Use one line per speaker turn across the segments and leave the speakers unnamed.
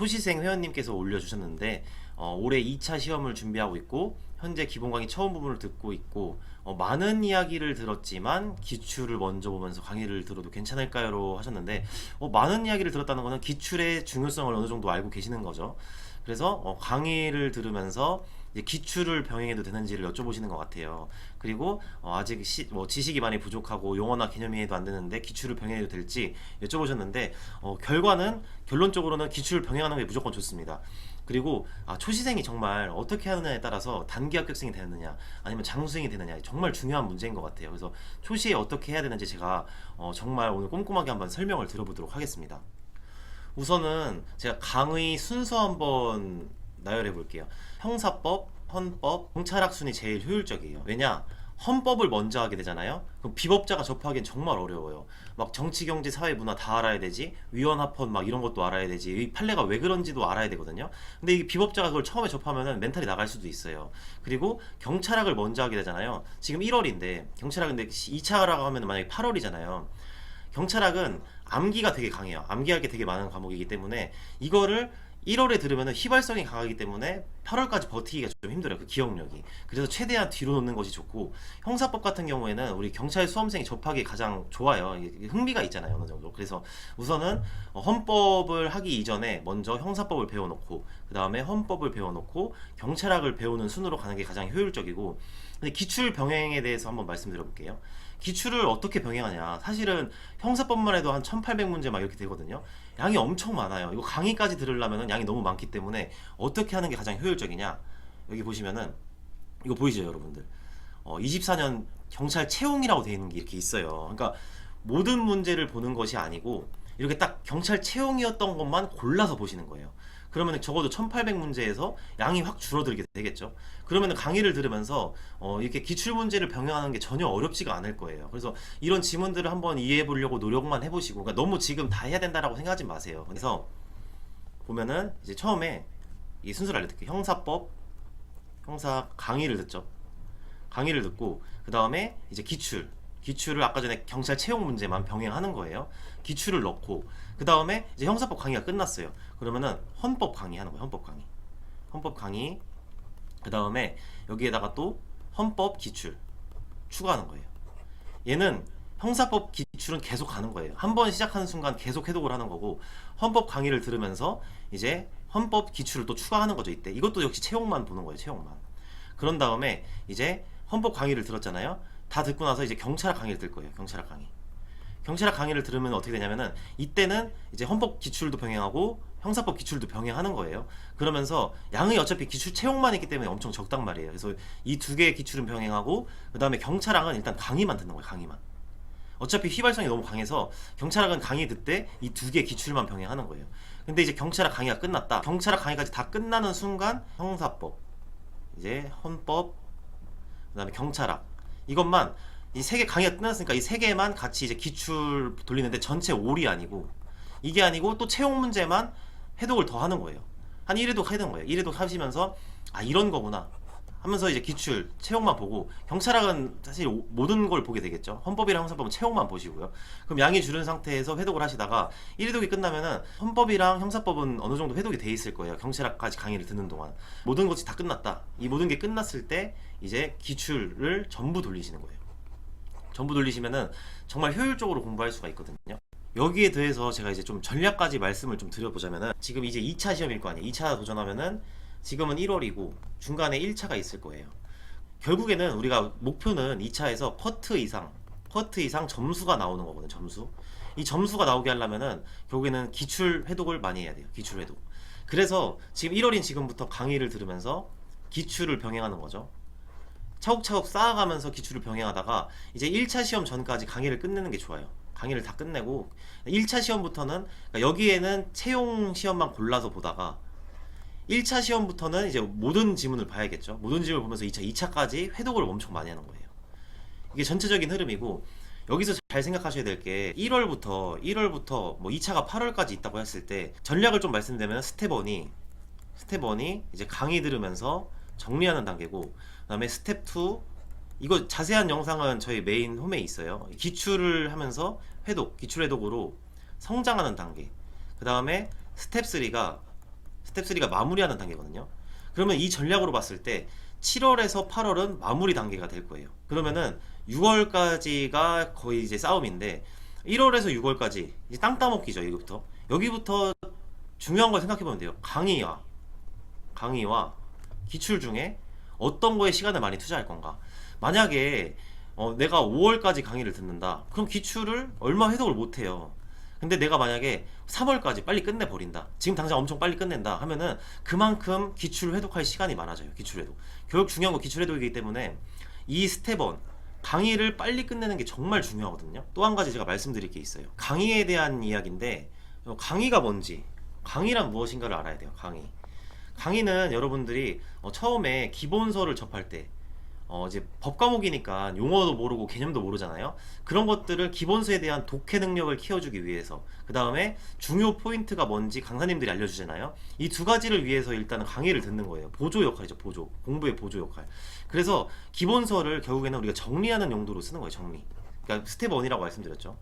초시생 회원님께서 올려주셨는데 어, 올해 2차 시험을 준비하고 있고 현재 기본 강의 처음 부분을 듣고 있고 어, 많은 이야기를 들었지만 기출을 먼저 보면서 강의를 들어도 괜찮을까요?로 하셨는데 어, 많은 이야기를 들었다는 것은 기출의 중요성을 어느 정도 알고 계시는 거죠. 그래서 어, 강의를 들으면서 기출을 병행해도 되는지를 여쭤보시는 것 같아요. 그리고 어, 아직 시, 뭐 지식이 많이 부족하고 용어나 개념이 해도 안 되는데 기출을 병행해도 될지 여쭤보셨는데 어, 결과는 결론적으로는 기출을 병행하는 게 무조건 좋습니다. 그리고 아, 초시생이 정말 어떻게 하느냐에 따라서 단기 합격생이 되느냐 아니면 장수생이 되느냐 정말 중요한 문제인 것 같아요. 그래서 초시에 어떻게 해야 되는지 제가 어, 정말 오늘 꼼꼼하게 한번 설명을 들어보도록 하겠습니다. 우선은 제가 강의 순서 한번 나열해 볼게요. 형사법, 헌법, 경찰학 순이 제일 효율적이에요. 왜냐? 헌법을 먼저 하게 되잖아요. 그럼 비법자가 접하기엔 정말 어려워요. 막 정치, 경제, 사회, 문화 다 알아야 되지. 위헌합헌 막 이런 것도 알아야 되지. 이 판례가 왜 그런지도 알아야 되거든요. 근데 이 비법자가 그걸 처음에 접하면은 멘탈이 나갈 수도 있어요. 그리고 경찰학을 먼저 하게 되잖아요. 지금 1월인데 경찰학인데 2차라고 하면 만약에 8월이잖아요. 경찰학은 암기가 되게 강해요. 암기할 게 되게 많은 과목이기 때문에 이거를 1월에 들으면 휘발성이 강하기 때문에 8월까지 버티기가 좀 힘들어요. 그 기억력이. 그래서 최대한 뒤로 놓는 것이 좋고 형사법 같은 경우에는 우리 경찰 수험생이 접하기 가장 좋아요. 흥미가 있잖아요. 어느 정도. 그래서 우선은 어, 헌법을 하기 이전에 먼저 형사법을 배워놓고 그 다음에 헌법을 배워놓고 경찰학을 배우는 순으로 가는 게 가장 효율적이고 근데 기출 병행에 대해서 한번 말씀드려 볼게요. 기출을 어떻게 병행하냐. 사실은 형사법만 해도 한 1800문제 막 이렇게 되거든요. 양이 엄청 많아요. 이거 강의까지 들으려면 양이 너무 많기 때문에 어떻게 하는 게 가장 효율적이냐. 여기 보시면은 이거 보이죠, 여러분들? 어, 24년 경찰 채용이라고 되어 있는 게 이렇게 있어요. 그러니까 모든 문제를 보는 것이 아니고 이렇게 딱 경찰 채용이었던 것만 골라서 보시는 거예요. 그러면 적어도 1800문제에서 양이 확 줄어들게 되겠죠. 그러면 강의를 들으면서 어, 이렇게 기출 문제를 병행하는 게 전혀 어렵지가 않을 거예요. 그래서 이런 지문들을 한번 이해해 보려고 노력만 해보시고, 그러니까 너무 지금 다 해야 된다라고 생각하지 마세요. 그래서 보면은 이제 처음에 이 순서를 알려드릴게요. 형사법, 형사 강의를 듣죠. 강의를 듣고 그 다음에 이제 기출 기출을 아까 전에 경찰 채용 문제만 병행하는 거예요. 기출을 넣고 그 다음에 이제 형사법 강의가 끝났어요. 그러면은 헌법 강의 하는 거예요. 헌법 강의. 헌법 강의. 그 다음에 여기에다가 또 헌법 기출 추가하는 거예요. 얘는 형사법 기출은 계속 가는 거예요. 한 번 시작하는 순간 계속 해독을 하는 거고 헌법 강의를 들으면서 이제 헌법 기출을 또 추가하는 거죠. 이때 이것도 역시 채용만 보는 거예요. 채용만. 그런 다음에 이제 헌법 강의를 들었잖아요. 다 듣고 나서 이제 경찰학 강의를 들 거예요. 경찰학 강의. 경찰학 강의를 들으면 어떻게 되냐면은 이때는 이제 헌법 기출도 병행하고 형사법 기출도 병행하는 거예요. 그러면서 양이 어차피 기출 채용만 있기 때문에 엄청 적단 말이에요. 그래서 이 두 개의 기출은 병행하고 그 다음에 경찰학은 일단 강의만 듣는 거예요. 강의만. 어차피 휘발성이 너무 강해서 경찰학은 강의 듣때 이 두 개의 기출만 병행하는 거예요. 근데 이제 경찰학 강의가 끝났다. 경찰학 강의까지 다 끝나는 순간 형사법, 이제 헌법, 그다음에 경찰학 이것만 이 세 개 강의가 끝났으니까 이 세 개만 같이 이제 기출 돌리는데 전체 올이 아니고 이게 아니고 또 채용 문제만 해독을 더 하는 거예요. 한 1회독 하는 거예요. 1회독 하시면서 아 이런 거구나 하면서 이제 기출 채용만 보고 경찰학은 사실 오- 모든 걸 보게 되겠죠. 헌법이랑 형사법은 채용만 보시고요. 그럼 양이 줄은 상태에서 회독을 하시다가 1회독이 끝나면은 헌법이랑 형사법은 어느 정도 회독이 돼 있을 거예요. 경찰학까지 강의를 듣는 동안 모든 것이 다 끝났다. 이 모든 게 끝났을 때 이제 기출을 전부 돌리시는 거예요. 전부 돌리시면은 정말 효율적으로 공부할 수가 있거든요. 여기에 대해서 제가 이제 좀 전략까지 말씀을 좀 드려보자면은 지금 이제 2차 시험일 거 아니에요. 2차 도전하면은 지금은 1월이고 중간에 1차가 있을 거예요. 결국에는 우리가 목표는 2차에서 퍼트 이상, 퍼트 이상 점수가 나오는 거거든요. 점수. 이 점수가 나오게 하려면은 결국에는 기출 회독을 많이 해야 돼요. 기출 회독. 그래서 지금 1월인 지금부터 강의를 들으면서 기출을 병행하는 거죠. 차곡차곡 쌓아가면서 기출을 병행하다가 이제 1차 시험 전까지 강의를 끝내는 게 좋아요. 강의를 다 끝내고 1차 시험부터는 그러니까 여기에는 채용 시험만 골라서 보다가 1차 시험부터는 이제 모든 지문을 봐야겠죠. 모든 지문을 보면서 2차, 2차까지 회독을 엄청 많이 하는 거예요. 이게 전체적인 흐름이고 여기서 잘 생각하셔야 될 게 1월부터 1월부터 뭐 2차가 8월까지 있다고 했을 때 전략을 좀 말씀드리면 스텝 1이 스텝 1이 이제 강의 들으면서 정리하는 단계고 그다음에 스텝 2 이거 자세한 영상은 저희 메인 홈에 있어요. 기출을 하면서 회독, 기출 회독으로 성장하는 단계. 그다음에 스텝 3가 스텝 3가 마무리하는 단계거든요. 그러면 이 전략으로 봤을 때 7월에서 8월은 마무리 단계가 될 거예요. 그러면은 6월까지가 거의 이제 싸움인데 1월에서 6월까지 이제 땅 따먹기죠. 여기부터. 여기부터 중요한 걸 생각해 보면 돼요. 강의와 강의와 기출 중에 어떤 거에 시간을 많이 투자할 건가? 만약에 어, 내가 5월까지 강의를 듣는다. 그럼 기출을 얼마 회독을 못 해요. 근데 내가 만약에 3월까지 빨리 끝내버린다. 지금 당장 엄청 빨리 끝낸다 하면은 그만큼 기출 회독할 시간이 많아져요. 기출 회독. 교육 중요한 거 기출 회독이기 때문에 이 스텝1 강의를 빨리 끝내는 게 정말 중요하거든요. 또 한 가지 제가 말씀드릴 게 있어요. 강의에 대한 이야기인데 어, 강의가 뭔지 강의란 무엇인가를 알아야 돼요. 강의. 강의는 여러분들이 어, 처음에 기본서를 접할 때 어, 이제 법 과목이니까 용어도 모르고 개념도 모르잖아요. 그런 것들을 기본서에 대한 독해 능력을 키워주기 위해서 그 다음에 중요 포인트가 뭔지 강사님들이 알려주잖아요. 이 두 가지를 위해서 일단은 강의를 듣는 거예요. 보조 역할이죠. 보조 공부의 보조 역할. 그래서 기본서를 결국에는 우리가 정리하는 용도로 쓰는 거예요. 정리. 그러니까 스텝 1이라고 말씀드렸죠.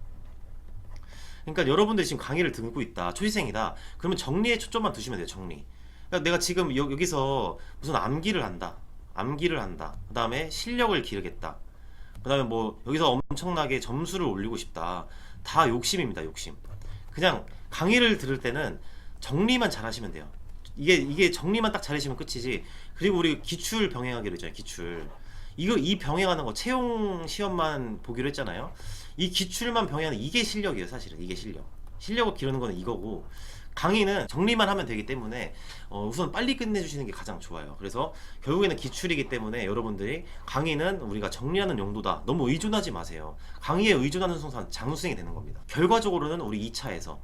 그러니까 여러분들이 지금 강의를 듣고 있다. 초시생이다. 그러면 정리에 초점만 두시면 돼요. 정리. 그러니까 내가 지금 여, 여기서 무슨 암기를 한다. 암기를 한다. 그 다음에 실력을 기르겠다. 그 다음에 뭐 여기서 엄청나게 점수를 올리고 싶다. 다 욕심입니다. 욕심. 그냥 강의를 들을 때는 정리만 잘 하시면 돼요. 이게 이게 정리만 딱 잘하시면 끝이지. 그리고 우리 기출 병행하기로 했잖아요. 기출. 이거 이 병행하는 거 채용 시험만 보기로 했잖아요. 이 기출만 병행하는 이게 실력이에요. 사실은 이게 실력. 실력을 기르는 거는 이거고 강의는 정리만 하면 되기 때문에 어, 우선 빨리 끝내주시는 게 가장 좋아요. 그래서 결국에는 기출이기 때문에 여러분들이 강의는 우리가 정리하는 용도다. 너무 의존하지 마세요. 강의에 의존하는 순간 장수생이 되는 겁니다. 결과적으로는 우리 2차에서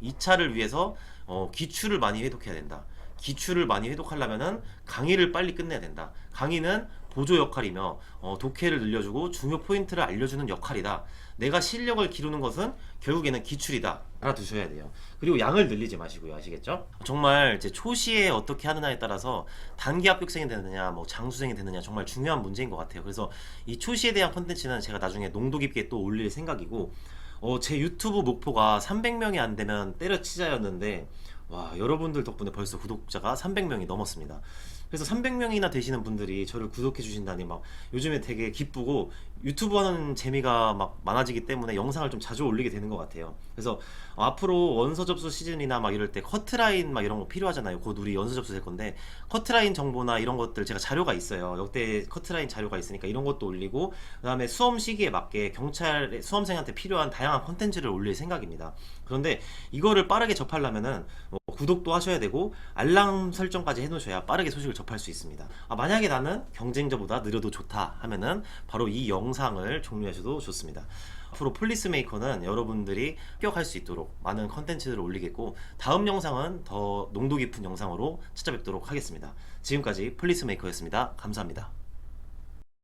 2차를 위해서 어, 기출을 많이 회독해야 된다. 기출을 많이 회독하려면은 강의를 빨리 끝내야 된다. 강의는 보조 역할이며 어, 독해를 늘려주고 중요 포인트를 알려주는 역할이다. 내가 실력을 기르는 것은 결국에는 기출이다. 알아두셔야 돼요. 그리고 양을 늘리지 마시고요. 아시겠죠? 정말 이제 초시에 어떻게 하느냐에 따라서 단기 합격생이 되느냐, 뭐 장수생이 되느냐 정말 중요한 문제인 것 같아요. 그래서 이 초시에 대한 컨텐츠는 제가 나중에 농도 깊게 또 올릴 생각이고 어, 제 유튜브 목표가 300명이 안 되면 때려치자였는데 와 여러분들 덕분에 벌써 구독자가 300명이 넘었습니다. 그래서 300명이나 되시는 분들이 저를 구독해 주신다니 막 요즘에 되게 기쁘고 유튜브 하는 재미가 막 많아지기 때문에 영상을 좀 자주 올리게 되는 것 같아요. 그래서 어, 앞으로 원서 접수 시즌이나 막 이럴 때 커트라인 막 이런 거 필요하잖아요. 곧 우리 원서 접수 될 건데 커트라인 정보나 이런 것들 제가 자료가 있어요. 역대 커트라인 자료가 있으니까 이런 것도 올리고 그다음에 수험 시기에 맞게 경찰 수험생한테 필요한 다양한 컨텐츠를 올릴 생각입니다. 그런데 이거를 빠르게 접하려면은 뭐 구독도 하셔야 되고 알람 설정까지 해놓으셔야 빠르게 소식을 접할 수 있습니다. 아, 만약에 나는 경쟁자보다 느려도 좋다 하면은 바로 이 영상을 종료하셔도 좋습니다. 앞으로 폴리스 메이커는 여러분들이 합격할 수 있도록 많은 컨텐츠들을 올리겠고 다음 영상은 더 농도 깊은 영상으로 찾아뵙도록 하겠습니다. 지금까지 폴리스 메이커였습니다. 감사합니다.